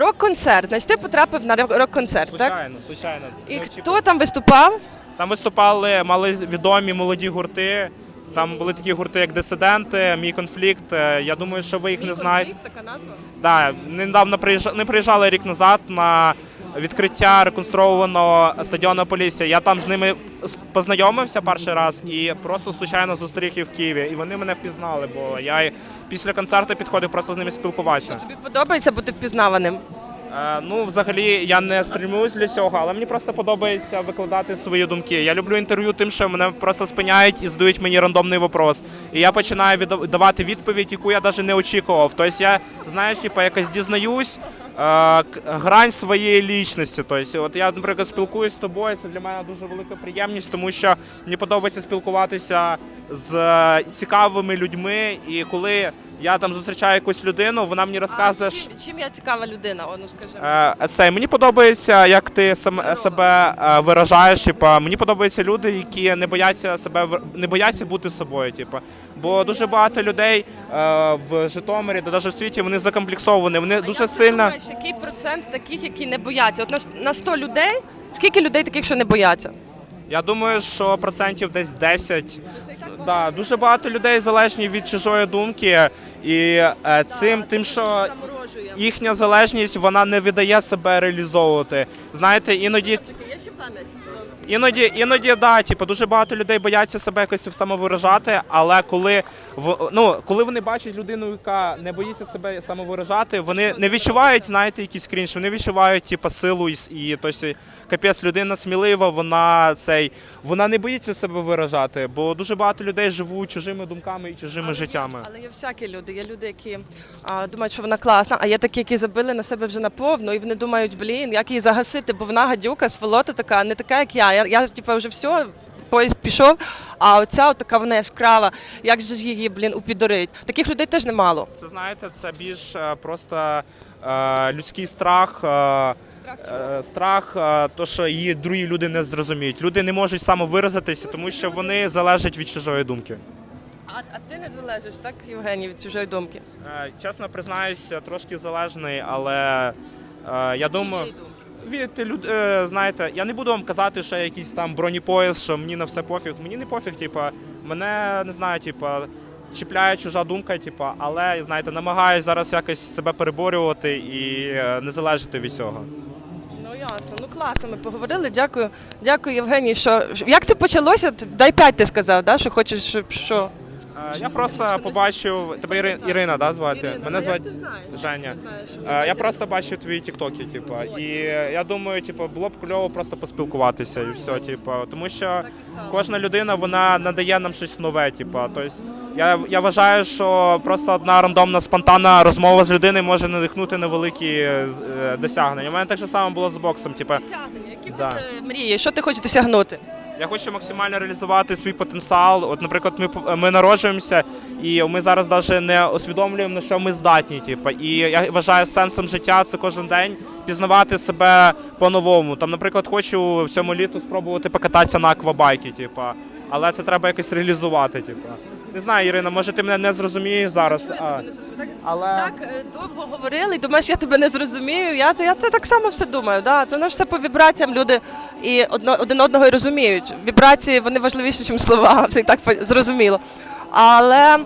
Рок-концерт. Значить, ти потрапив на рок- рок-концерт, так? Звичайно, звичайно. І хто там виступав? Там виступали мали відомі молоді гурти. Там були такі гурти, як Дисиденти, Мій конфлікт. Е, Я думаю, що ви їх не знаєте. Така назва. Да, недавно приїжджали, не приїжджали рік назад на відкриття реконструованого стадіону Полісся. Я там з ними познайомився перший раз і просто случайно зустрів їх в Києві. І вони мене впізнали, бо я після концерту підходив просто з ними спілкуватися. Тобі подобається бути впізнаваним? Е, Ну, взагалі, я не стремлюсь для цього, але мені просто подобається викладати свої думки. Я люблю інтерв'ю тим, що мене просто спиняють і задають мені рандомний вопрос. І я починаю давати відповідь, яку я навіть не очікував. Тобто я, знаєш, типу, якось дізнаюсь е, грань своєї лічності. Тобто, от я, наприклад, спілкуюсь з тобою, це для мене дуже велика приємність, тому що мені подобається спілкуватися з е, цікавими людьми. І коли я там зустрічаю якусь людину, вона мені розказує. А чим, чим я цікава людина? О, ну скажи. Е, Це мені подобається, як ти сам себе е, виражаєш. Типа мені подобаються люди, які не бояться себе вир- не бояться бути собою. Типа, бо дуже багато людей е, в Житомирі, та навіть в світі, вони закомплексовані. Вони дуже Як ти сильно. думаєш, який процент таких, які не бояться? От на, на 100 людей, скільки людей таких, що не бояться? Я думаю, що процентів десь 10. Да, дуже багато людей залежні від чужої думки, і е, цим тим, що їхня залежність вона не видає себе реалізовувати. Знаєте, іноді Є ще пам'ять? Іноді, іноді, да, типу, дуже багато людей бояться себе якось самовиражати, але коли в ну коли вони бачать людину, яка не боїться себе самовиражати, вони не відчувають, знаєте, якийсь крінж, вони відчувають типу, силу і, і тобто, капець, людина смілива, вона цей вона не боїться себе виражати, бо дуже багато людей живуть чужими думками і чужими життями. Але є всякі люди. Є люди, які а, думають, що вона класна, а є такі, які забили на себе вже наповну, і вони думають, блін, як її загасити, бо вона гадюка, сволота така, не така, як я. Я, я типу, вже все, поїзд пішов, а оця от така вона яскрава. Як же ж її, блін, упідорить? Таких людей теж немало. Це знаєте, це більш е, просто е, людський страх. Е, Е, Страх, е, то що її другі люди не зрозуміють. Люди не можуть самовиразитися, тому що вони залежать від чужої думки. А, а ти не залежиш, так, Євгеній, від чужої думки? Е, Чесно признаюся, трошки залежний, але е, я думаю, думки? Від люд, е, знаєте, я не буду вам казати, що якийсь там бронепояс, що мені на все пофіг. Мені не пофіг, типа, мене не знаю, типа. Чіпляє чужа думка, типа, але знаєте, намагаюся зараз якось себе переборювати і е, не залежати від цього. Ну ясно, ну класно, ми поговорили. Дякую, дякую, Євгеній. Що як це почалося? Дай п'ять, ти сказав, да? що хочеш, щоб що? Я просто побачив тебе Іри- Ірина, да, звати? Ірина, Мене ну, звати ти знаєш? Женя. Ти знаєш, що Е, Я просто бачив твої тіктоки, типу, і я думаю, типу, було б кльово просто поспілкуватися і все, типу, тому що кожна людина вона надає нам щось нове, типу. Тобто я, я вважаю, що просто одна рандомна спонтанна розмова з людиною може надихнути на великі е, досягнення. У мене так же само було з боксом. Типу, Досягнення, які в Да. тебе мрії? Що ти хочеш досягнути? Я хочу максимально реалізувати свій потенціал. От, наприклад, ми, ми народжуємося, і ми зараз навіть не усвідомлюємо, на що ми здатні. Типу. І я вважаю сенсом життя це кожен день пізнавати себе по-новому. Там, наприклад, хочу в цьому літу спробувати покататися на аквабайки, типу. але це треба якось реалізувати. Типу. Не знаю, Ірина, може ти мене не зрозумієш зараз. А, але Так е, довго говорили, і думаєш, я тебе не зрозумію. Я це я це так само все думаю. Да? Це наш все по вібраціям. Люди і одно, один одного і розуміють. Вібрації вони важливіші, ніж слова. Це і так по- зрозуміло. Але,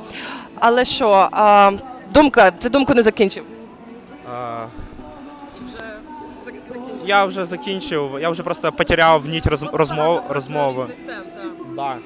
але що, а, думка, ти думку не закінчив. а, я вже закінчив, я вже просто потеряв нить роз- розмов, розмови. Да.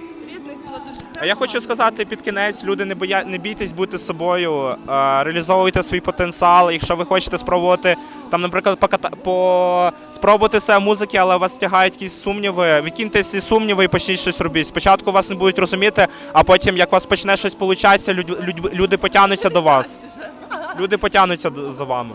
А я хочу сказати під кінець, люди не боя... не бійтесь бути собою, реалізовуйте свій потенціал. Якщо ви хочете спробувати там, наприклад, поката... по спробувати себе музики, але вас тягають якісь сумніви. Відкиньте ці сумніви і почніть щось робити. Спочатку вас не будуть розуміти, а потім, як у вас почне щось получатися, люд... люд... люди потягнуться до вас. Люди потягнуться за вами.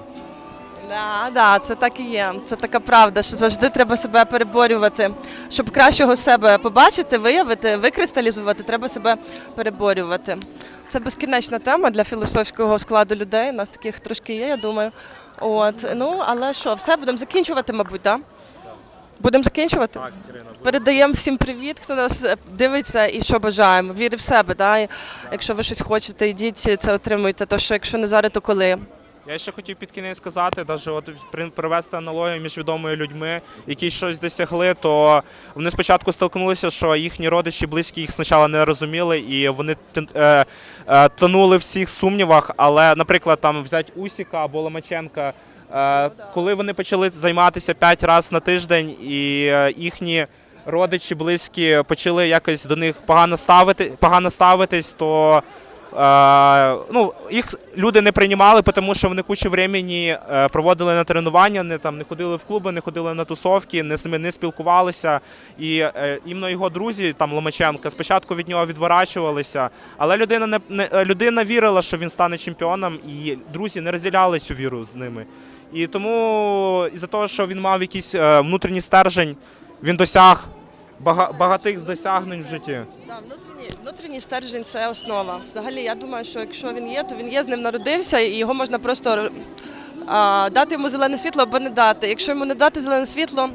Да, да, це так і є. Це така правда, що завжди треба себе переборювати. Щоб кращого себе побачити, виявити, викристалізувати, треба себе переборювати. Це безкінечна тема для філософського складу людей. У нас таких трошки є, я думаю. От, ну, але що, все, будемо закінчувати, мабуть, так? Да? Будемо закінчувати? Так, Ірина. Передаємо всім привіт, хто нас дивиться і що бажаємо. Віри в себе, да? І Якщо ви щось хочете, йдіть, це отримуйте. То що якщо не зараз, то коли? Я ще хотів під кінець сказати, даже от привести аналогію між відомими людьми, які щось досягли, то вони спочатку столкнулися, що їхні родичі близькі їх спочатку не розуміли, і вони е, е, тонули в цих сумнівах. Але, наприклад, там взяти Усіка або Ломаченка, е, коли вони почали займатися 5 разів на тиждень, і їхні родичі близькі почали якось до них погано ставити, погано ставитись, то ну, їх люди не приймали, тому що вони кучу времени е, проводили на тренування, не, там, не ходили в клуби, не ходили на тусовки, не, не спілкувалися. І е, іменно його друзі, там Ломаченка, спочатку від нього відворачувалися, але людина, не, не, е, людина вірила, що він стане чемпіоном, і друзі не розділяли цю віру з ними. І тому, із-за того, що він мав якийсь внутрішній стержень, він досяг бага, багатих досягнень в житті. Да, внутрішній, стержень це основа. Взагалі, я думаю, що якщо він є, то він є, з ним народився, і його можна просто а, дати йому зелене світло або не дати. Якщо йому не дати зелене світло,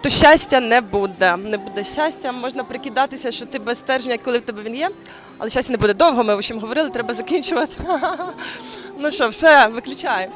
то щастя не буде. Не буде щастя. Можна прикидатися, що ти без стержня, коли в тебе він є, але щастя не буде довго. Ми в общем говорили, треба закінчувати. Ну що, все, виключай.